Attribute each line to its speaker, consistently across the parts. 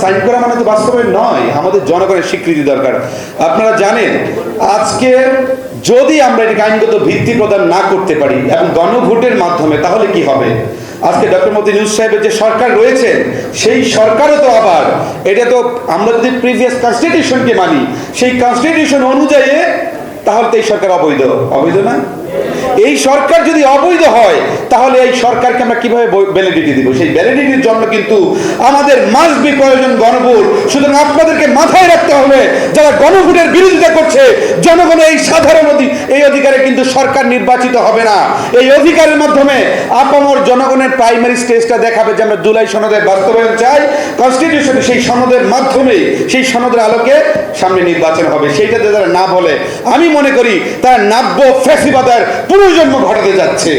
Speaker 1: Sign করা মানে তো বাস্তবায়ন নয়, আমাদের জনগণের স্বীকৃতি দরকার। আপনারা জানেন, আজকে যদি আমরা এটাকে আইনগত ভিত্তি প্রদান না করতে পারি এবং গণভোটের মাধ্যমে, তাহলে কি হবে? আজকে ডক্টর মোদী নিউজ সাহেবের যে সরকার রয়েছে, সেই সরকারও তো আবার, এটা তো আমরা যদি প্রিভিয়াস কনস্টিটিউশনকে মানি, সেই কনস্টিটিউশন অনুযায়ী, তাহলে তো এই সরকার অবৈধ। অবৈধ না? এই সরকার যদি অবৈধ হয়, তাহলে এই সরকারকে আমরা কীভাবে ভ্যালিডিটি দিব? সেই ভ্যালিডিটির জন্য কিন্তু আমাদের মাস্ট বি প্রয়োজন গণভোট। সুতরাং আপনাদেরকে মাথায় রাখতে হবে, যারা গণভোটের বিরোধিতা করছে জনগণের এই সাধারণ এই অধিকারে কিন্তু সরকার নির্বাচিত হবে না। এই অধিকারের মাধ্যমে আপামর জনগণের প্রাইমারি স্টেজটা দেখাবে যে আমরা জুলাই সনদের বাস্তবায়ন চাই। কনস্টিটিউশনে সেই সনদের মাধ্যমে সেই সনদের আলোকে সামনে নির্বাচন হবে। সেইটাতে যারা না বলে, আমি মনে করি তারা নাব্য ফ্যাসিবাদের পুনর্জন্ম ঘটাতে যাচ্ছে।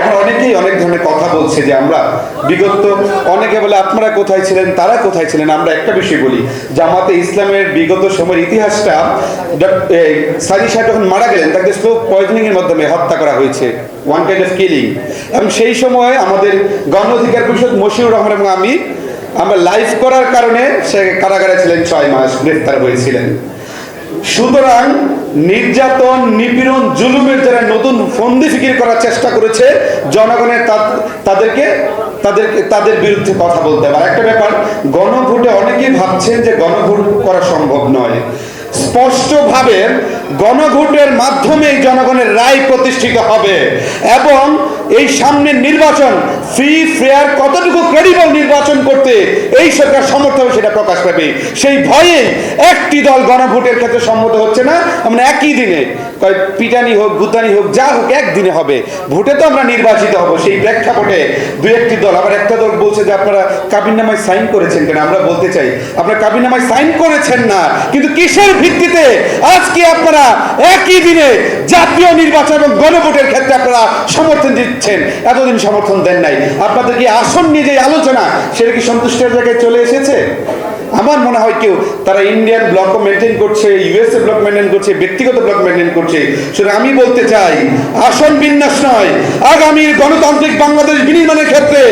Speaker 1: এখন অনেকেই অনেক ধরনের কথা বলছে যে আমরা বিগত, অনেকে বলে আপনারা কোথায় ছিলেন, তারা কোথায় ছিলেন, আমরা একটা বিষয় বলি। জামাতে ইসলামের বিগত সময়ের ইতিহাসটা সাজি সাহেব যখন মারা গেলেন, তাকে স্লো পয়জনিং এর মাধ্যমে হত্যা করা হয়েছে ওয়ান কাইন্ড অফ কিলিং এবং সেই সময় আমাদের গণ অধিকার পরিষদ মশিউর রহমান এবং আমি, আমরা লাইভ করার কারণে সে কারাগারে ছিলেন ছয় মাস, গ্রেফতার হয়েছিলেন। সুতরাং নির্যাতন, নিপীড়ন, জুলুমের যারা নতুন ফন্দি ফিকির করার চেষ্টা করেছে, জনগণের তাদেরকে তাদেরকে তাদের বিরুদ্ধে কথা বলতে হবে। একটা ব্যাপার, গণভোটে অনেকেই ভাবছেন যে গণভোট করা সম্ভব নয়। স্পষ্টভাবে গণভোটের মাধ্যমেই জনগণের রায় প্রতিষ্ঠিত হবে। এবং এই সামনের নির্বাচন ফ্রি ফেয়ার কতটুকু ক্রেডিবল নির্বাচন করতে এই সরকার সমর্থ হবে সেটা প্রকাশ পাবে। সেই ভয়ে একটি দল গণভোটের ক্ষেত্রে সম্মত হচ্ছে না। আমরা একই দিনে পিটানি হোক গুতানি হোক, যা হোক একদিনে হবে। ভোটে তো আমরা নির্বাচিত হব। সেই প্রেক্ষাপটে দুই একটি দল, আবার একটা দল বলছে যে আপনারা কাবিননামায় সাইন করেছেন কেন, আমরা বলতে চাই, আপনারা কাবিননামায় সাইন করেছেন না, কিন্তু কিসের ভিত্তিতে আজকে আপনারা একই দিনে জাতীয় নির্বাচন এবং গণভোটের ক্ষেত্রে আপনারা সমর্থন দিচ্ছেন? এতদিন সমর্থন দেন নাই। আপনাদের কি আসন নিয়ে যে আলোচনা, সেটা কি সন্তুষ্টের জায়গায় চলে এসেছে? আমার মনে হয় কেউ, তারা ইন্ডিয়ান ব্লক মেনটেন করছে ইউএসএ ব্লক মেনটেন করছে, ব্যক্তিগত ব্লক মেনটেন করছে। সুতরাং আমি বলতে চাই, আসন বিন্যাস নয়, আগামীর গণতান্ত্রিক বাংলাদেশ বিনির্মাণের ক্ষেত্রে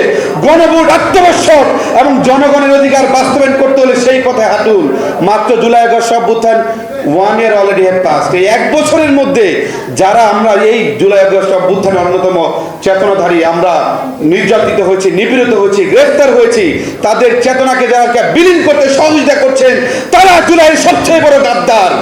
Speaker 1: গণভোট আত্মবশ্যক এবং জনগণের অধিকার বাস্তবায়ন করতে হলে সেই পথে হাঁটুন। মাত্র জুলাই আগস্ট অভ্যুত্থান one year already have passed এই এক বছরের মধ্যে যারা আমরা এই জুলাই আগস্ট অভ্যুত্থানের অন্যতম চেতনাধারী, আমরা নির্যাতিত হয়েছি, নিপীড়িত হয়েছি, গ্রেফতার হয়েছি, তাদের চেতনাকে যারা বিলীন করতে সহযোগিতা করছেন, তারা জুলাইয়ের সবচেয়ে বড় গাদ্দার।